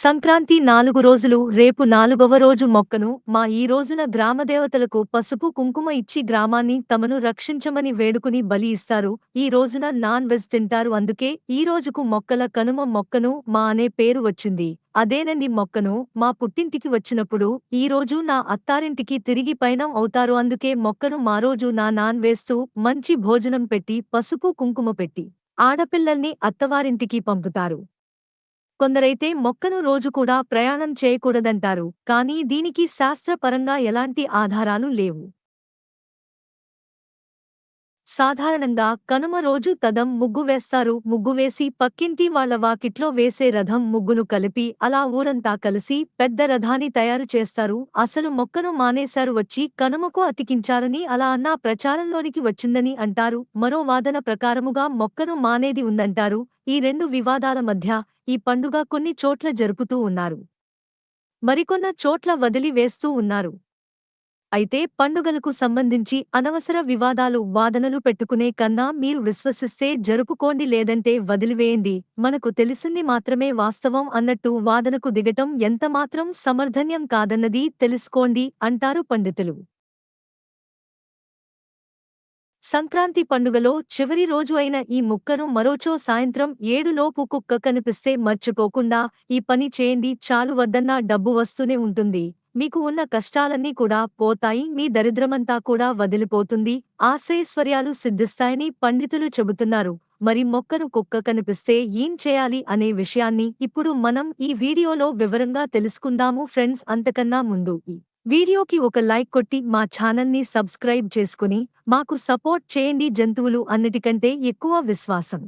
సంక్రాంతి నాలుగు రోజులు రేపు నాలుగవ రోజు మొక్కను మా ఈ రోజున గ్రామదేవతలకు పసుపు కుంకుమ ఇచ్చి గ్రామాన్ని తమను రక్షించమని వేడుకుని బలి ఇస్తారు. ఈ రోజున నాన్ వెజ్ తింటారు. అందుకే ఈ రోజుకు మొక్కల కనుమ మొక్కను మా అనే పేరు వచ్చింది. అదేనండి మొక్కను. మా పుట్టింటికి వచ్చినప్పుడు ఈ రోజు నా అత్తారింటికి తిరిగి పయనం అవుతారు. అందుకే మొక్కను మా రోజు నా నాన్ వేస్తూ మంచి భోజనం పెట్టి పసుపు కుంకుమ పెట్టి ఆడపిల్లల్ని అత్తవారింటికి పంపుతారు. కొందరైతే మొక్కను రోజు కూడా ప్రయాణం చేయకూడదంటారు కానీ దీనికి శాస్త్రపరంగా ఎలాంటి ఆధారాలు లేవు. సాధారణంగా కనుమ రోజు తదం ముగ్గు వేస్తారు. ముగ్గు వేసి పక్కింటి వాళ్ళ వాకిట్లో వేసే రథం ముగ్గును కలిపి అలా ఊరంతా కలిసి పెద్ద రథాన్ని తయారు చేస్తారు. అసలు మొక్కను మానేశారు వచ్చి కనుమకు అతికించారని అలా అన్నా ప్రచారంలోనికి వచ్చిందని అంటారు. మరో వాదన ప్రకారముగా మొక్కను మానేది ఉందంటారు. ఈ రెండు వివాదాల మధ్య ఈ పండుగ కొన్ని చోట్ల జరుపుతూ ఉన్నారు. మరికొన్న చోట్ల వదిలివేస్తూ ఉన్నారు. అయితే పండుగలకు సంబంధించి అనవసర వివాదాలు వాదనలు పెట్టుకునే కన్నా మీరు విశ్వసిస్తే జరుపుకోండి లేదంటే వదిలివేయండి. మనకు తెలిసింది మాత్రమే వాస్తవం అన్నట్టు వాదనకు దిగటం ఎంతమాత్రం సమర్థన్యం కాదన్నది తెలుసుకోండి అంటారు పండితులు. సంక్రాంతి పండుగలో చివరి రోజు అయిన ఈ ముక్కను మరోచో సాయంత్రం ఏడులోపు కుక్క కనిపిస్తే మర్చిపోకుండా ఈ పని చేయండి చాలు వద్దన్నా డబ్బు వస్తూనే ఉంటుంది. మీకు ఉన్న కష్టాలన్నీ కూడా పోతాయి మీ దరిద్రమంతా కూడా వదిలిపోతుంది ఆశ్రయశ్వర్యాలు సిద్ధిస్తాయని పండితులు చెబుతున్నారు. మరి మొక్కను కుక్క కనిపిస్తే ఏం చేయాలి అనే విషయాన్ని ఇప్పుడు మనం ఈ వీడియోలో వివరంగా తెలుసుకుందాము ఫ్రెండ్స్. అంతకన్నా ముందు వీడియోకి ఒక లైక్ కొట్టి మా ఛానల్ని సబ్స్క్రైబ్ చేసుకుని మాకు సపోర్ట్ చేయండి జంతువులు అన్నిటికంటే ఎక్కువ విశ్వాసం.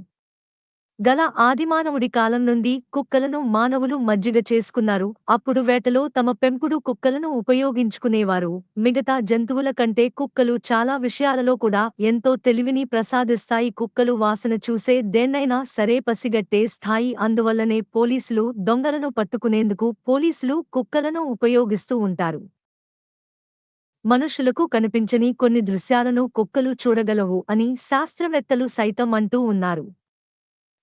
గల ఆదిమానవుడి కాలం నుండి కుక్కలను మానవులు మజ్జిగ చేసుకున్నారు. అప్పుడు వేటలో తమ పెంపుడు కుక్కలను ఉపయోగించుకునేవారు. మిగతా జంతువుల కంటే కుక్కలు చాలా విషయాలలో కూడా ఎంతో తెలివిని ప్రసాదిస్తాయి. కుక్కలు వాసన చూసే దేన్నైనా సరే పసిగట్టే స్థాయి. అందువల్లనే పోలీసులు దొంగలను పట్టుకునేందుకు పోలీసులు కుక్కలను ఉపయోగిస్తూ ఉంటారు. మనుషులకు కనిపించని కొన్ని దృశ్యాలను కుక్కలు చూడగలవు అని శాస్త్రవేత్తలు సైతం అంటూ ఉన్నారు.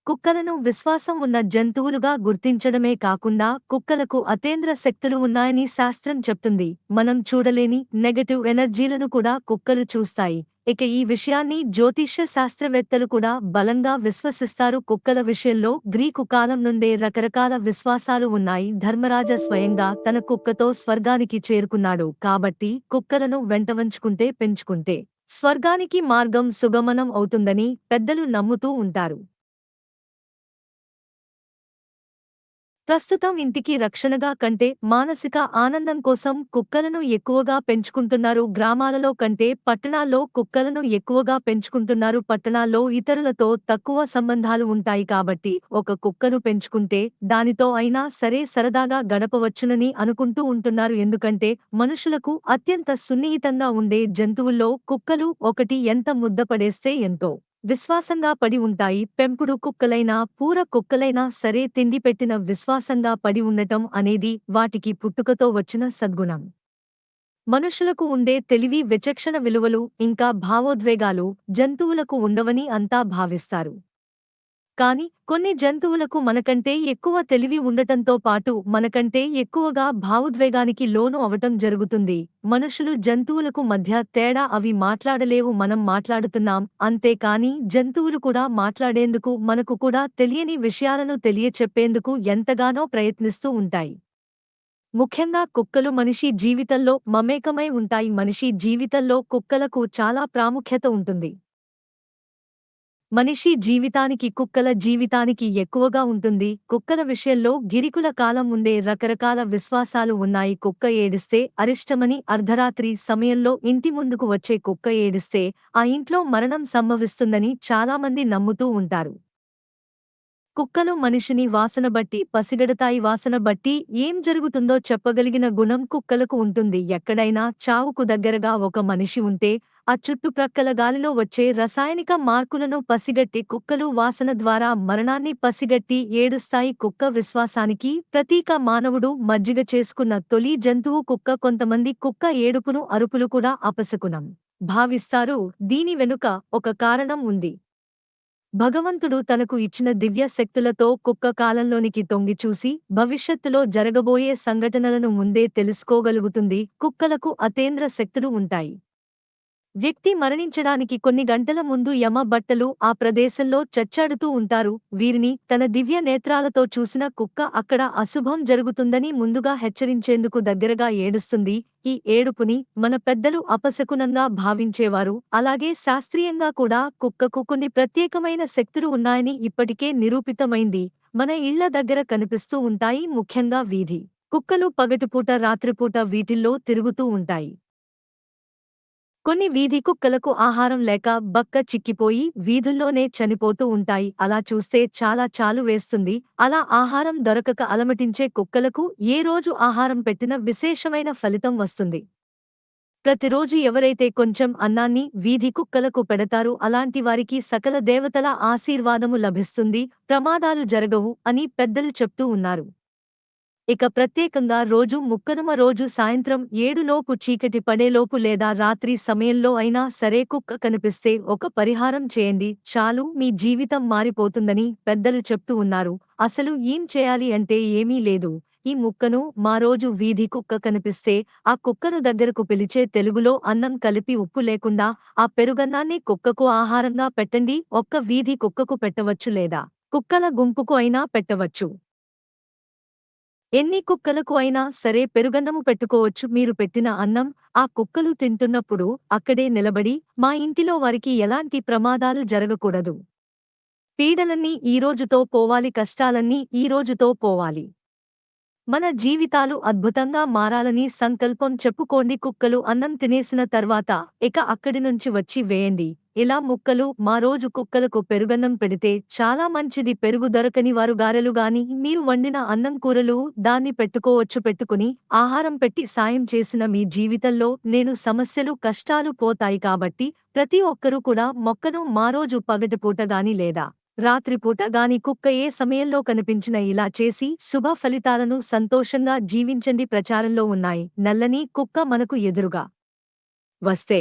కుక్కలను విశ్వాసం ఉన్న జంతువులుగా గుర్తించడమే కాకుండా కుక్కలకు అతేంద్ర శక్తులు ఉన్నాయని శాస్త్రం చెప్తుంది. మనం చూడలేని నెగటివ్ ఎనర్జీలను కూడా కుక్కలు చూస్తాయి. ఇక ఈ విషయాన్ని జ్యోతిష్య శాస్త్రవేత్తలు కూడా బలంగా విశ్వసిస్తారు. కుక్కల విషయంలో గ్రీకు కాలం నుండే రకరకాల విశ్వాసాలు ఉన్నాయి. ధర్మరాజ స్వయంగా తన కుక్కతో స్వర్గానికి చేరుకున్నాడు. కాబట్టి కుక్కలను వెంటవంచుకుంటే పెంచుకుంటే స్వర్గానికి మార్గం సుగమనం అవుతుందని పెద్దలు నమ్ముతూ ఉంటారు. ప్రస్తుతం ఇంటికి రక్షణగా కంటే మానసిక ఆనందం కోసం కుక్కలను ఎక్కువగా పెంచుకుంటున్నారు. గ్రామాలలో కంటే పట్టణాల్లో కుక్కలను ఎక్కువగా పెంచుకుంటున్నారు. పట్టణాల్లో ఇతరులతో తక్కువ సంబంధాలు ఉంటాయి కాబట్టి ఒక కుక్కను పెంచుకుంటే దానితో అయినా సరే సరదాగా గడపవచ్చునని అనుకుంటూ ఉంటున్నారు. ఎందుకంటే మనుషులకు అత్యంత సున్నిహితంగా ఉండే జంతువుల్లో కుక్కలు ఒకటి ఎంత ముద్దపడేస్తే ఎంతో విశ్వాసంగా పడి ఉంటాయి. పెంపుడు కుక్కలైనా పూర కుక్కలైనా సరే తిండి పెట్టిన విశ్వాసంగా పడి ఉండటం అనేది వాటికి పుట్టుకతో వచ్చిన సద్గుణం. మనుషులకు ఉండే తెలివి విచక్షణ విలువలు ఇంకా భావోద్వేగాలు జంతువులకు ఉండవని అంతా భావిస్తారు. కాని కొన్ని జంతువులకు మనకంటే ఎక్కువ తెలివి ఉండటంతో పాటు మనకంటే ఎక్కువగా భావోద్వేగానికి లోను అవటం జరుగుతుంది. మనుషులు జంతువులకు మధ్య తేడా అవి మాట్లాడలేవు మనం మాట్లాడుతున్నాం అంతేకాని జంతువులు కూడా మాట్లాడేందుకు మనకు కూడా తెలియని విషయాలను తెలియచెప్పేందుకు ఎంతగానో ప్రయత్నిస్తూ ఉంటాయి. ముఖ్యంగా కుక్కలు మనిషి జీవితంలో మమేకమై ఉంటాయి. మనిషి జీవితంలో కుక్కలకు చాలా ప్రాముఖ్యత ఉంటుంది. మనిషి జీవితానికి కుక్కల జీవితానికి ఎక్కువగా ఉంటుంది. కుక్కల విషయంలో గిరికుల కాలం ఉండే రకరకాల విశ్వాసాలు ఉన్నాయి. కుక్క ఏడిస్తే అరిష్టమని అర్ధరాత్రి సమయంలో ఇంటి ముందుకు వచ్చే కుక్క ఏడిస్తే ఆ ఇంట్లో మరణం సంభవిస్తుందని చాలామంది నమ్ముతూ ఉంటారు. కుక్కలు మనిషిని వాసన బట్టి పసిగడతాయి. వాసన బట్టి ఏం జరుగుతుందో చెప్పగలిగిన గుణం కుక్కలకు ఉంటుంది. ఎక్కడైనా చావుకు దగ్గరగా ఒక మనిషి ఉంటే ఆ చుట్టుప్రక్కల గాలిలో వచ్చే రసాయనిక మార్కులను పసిగట్టి కుక్కలు వాసన ద్వారా మరణాన్ని పసిగట్టి ఏడుస్తాయి కుక్క విశ్వాసానికి ప్రతీక మానవుడు మజ్జిగ చేసుకున్న తొలి జంతువు కుక్క కొంతమంది కుక్క ఏడుపును అరుపులు కూడా అపశకునం. భావిస్తారు దీని వెనుక ఒక కారణం ఉంది. భగవంతుడు తనకు ఇచ్చిన దివ్య శక్తులతో కుక్క కాలంలోనికి తొంగి చూసి భవిష్యత్తులో జరగబోయే సంఘటనలను ముందే తెలుసుకోగలుగుతుంది కుక్కలకు అతేంద్ర శక్తులు ఉంటాయి. వ్యక్తి మరణించడానికి కొన్ని గంటల ముందు యమ బట్టలు ఆ ప్రదేశంలో చచ్చాడుతూ ఉంటారు. వీరిని తన దివ్య నేత్రాలతో చూసిన కుక్క అక్కడ అశుభం జరుగుతుందని ముందుగా హెచ్చరించేందుకు దగ్గరగా ఏడుస్తుంది. ఈ ఏడుపుని మన పెద్దలు అపశకునంగా భావించేవారు. అలాగే శాస్త్రీయంగా కూడా కుక్కకు కొన్ని ప్రత్యేకమైన శక్తులు ఉన్నాయని ఇప్పటికే నిరూపితమైంది. మన ఇళ్ళ దగ్గర కనిపిస్తూ ఉంటాయి ముఖ్యంగా వీధి కుక్కలు పగటిపూట రాత్రిపూట వీటిల్లో తిరుగుతూ ఉంటాయి. కొన్ని వీధి కుక్కలకు ఆహారం లేక బక్క చిక్కిపోయి వీధుల్లోనే చనిపోతూ ఉంటాయి. అలా చూస్తే చాలా చాలు వేస్తుంది. అలా ఆహారం దొరకక అలమటించే కుక్కలకు ఏ రోజు ఆహారం పెట్టిన విశేషమైన ఫలితం వస్తుంది. ప్రతిరోజు ఎవరైతే కొంచెం అన్నాన్ని వీధి కుక్కలకు పెడతారో అలాంటి వారికి సకల దేవతల ఆశీర్వాదము లభిస్తుంది. ప్రమాదాలు జరగవు అని పెద్దలు చెప్తూ ఉన్నారు. ఇక ప్రత్యేకంగా రోజు ముక్కనుమ రోజు సాయంత్రం ఏడులోపు చీకటి పడేలోపు లేదా రాత్రి సమయంలో అయినా సరే కుక్క కనిపిస్తే ఒక పరిహారం చేయండి. చాలు మీ జీవితం మారిపోతుందని పెద్దలు చెప్తూ ఉన్నారు. అసలు ఏం చేయాలి అంటే ఏమీ లేదు. ఈ ముక్కను మా రోజు వీధి కుక్క కనిపిస్తే ఆ కుక్కను దగ్గరకు పిలిచే తెలుగులో అన్నం కలిపి ఉప్పు లేకుండా ఆ పెరుగన్నాన్ని కుక్కకు ఆహారంగా పెట్టండి. ఒక్క వీధి కుక్కకు పెట్టవచ్చు లేదా? కుక్కల గుంపుకు అయినా పెట్టవచ్చు. ఎన్ని కుక్కలకు అయినా సరే పెరుగన్నము పెట్టుకోవచ్చు. మీరు పెట్టిన అన్నం ఆ కుక్కలు తింటున్నప్పుడు అక్కడే నిలబడి మా ఇంటిలో వారికి ఎలాంటి ప్రమాదాలు జరగకూడదు. పీడలన్నీ ఈరోజుతో పోవాలి కష్టాలన్నీ ఈరోజుతో పోవాలి. మన జీవితాలు అద్భుతంగా మారాలని సంకల్పం చెప్పుకోండి. కుక్కలు అన్నం తినేసిన తర్వాత ఇక అక్కడి నుంచి వచ్చి వేయండి. ఇలా ముక్కలు మా రోజు కుక్కలకు పెరుగన్నం పెడితే చాలా మంచిది. పెరుగు దొరకని వారు గారెలు గాని మీరు వండిన అన్నం కూరలు దాన్ని పెట్టుకోవచ్చు పెట్టుకుని ఆహారం పెట్టి సాయం చేసిన మీ జీవితంలో నేను సమస్యలు కష్టాలు పోతాయి కాబట్టి ప్రతి ఒక్కరూ కూడా మొక్కను మా రోజు పగటిపూట గాని లేదా రాత్రిపూట గాని కుక్క ఏ సమయంలో కనిపించిన ఇలా చేసి శుభ ఫలితాలను సంతోషంగా జీవించండి ప్రచారంలో ఉన్నాయి. నల్లని కుక్క మనకు ఎదురుగా వస్తే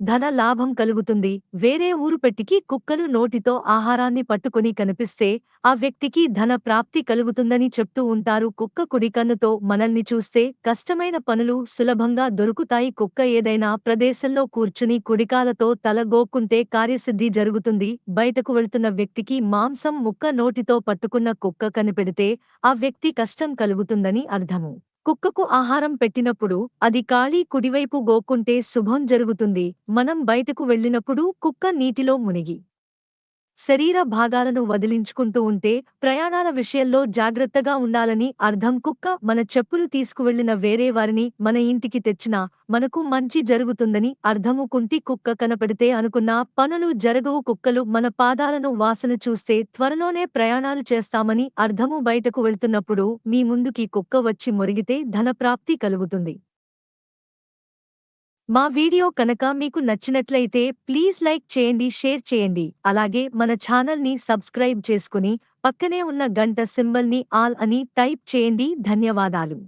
ధన లాభం కలుగుతుంది. వేరే ఊరు పెట్టికి కుక్కలు నోటితో ఆహారాన్ని పట్టుకుని కనిపిస్తే ఆ వ్యక్తికి ధన ప్రాప్తి కలుగుతుందని చెప్తూ ఉంటారు. కుక్క కుడికన్నుతో మనల్ని చూస్తే కష్టమైన పనులు సులభంగా దొరుకుతాయి. కుక్క ఏదైనా ప్రదేశంలో కూర్చుని కుడికాలతో తల గోక్కుంటే కార్యసిద్ధి జరుగుతుంది. బయటకు వెళ్తున్న వ్యక్తికి మాంసం ముక్క నోటితో పట్టుకున్న కుక్క కనిపెడితే ఆ వ్యక్తి కష్టం కలుగుతుందని అర్థము. కుక్కకు ఆహారం పెట్టినప్పుడు అది ఖాళీ కుడివైపు గోక్కుంటే శుభం జరుగుతుంది. మనం బయటకు వెళ్ళినప్పుడు కుక్క నీటిలో మునిగి శరీర భాగాలను వదిలించుకుంటూ ఉంటే ప్రయాణాల విషయంలో జాగ్రత్తగా ఉండాలని అర్థం కుక్క మన చెప్పులు తీసుకువెళ్ళిన వేరే వారిని మన ఇంటికి తెచ్చినా మనకు మంచి జరుగుతుందని అర్థము కుంటి కుక్క కనపడితే అనుకున్న పనులు జరగవు కుక్కలు మన పాదాలను వాసన చూస్తే త్వరలోనే ప్రయాణాలు చేస్తామని అర్థము బయటకు వెళ్తున్నప్పుడు మీ ముందుకి కుక్క వచ్చి మురిగితే ధనప్రాప్తి కలుగుతుంది. మా వీడియో కనుక మీకు నచ్చినట్లయితే ప్లీజ్ లైక్ చేయండి షేర్ చేయండి. అలాగే మన ఛానల్ని సబ్స్క్రైబ్ చేసుకుని పక్కనే ఉన్న గంట సింబల్ని ఆల్ అని టైప్ చేయండి. ధన్యవాదాలు.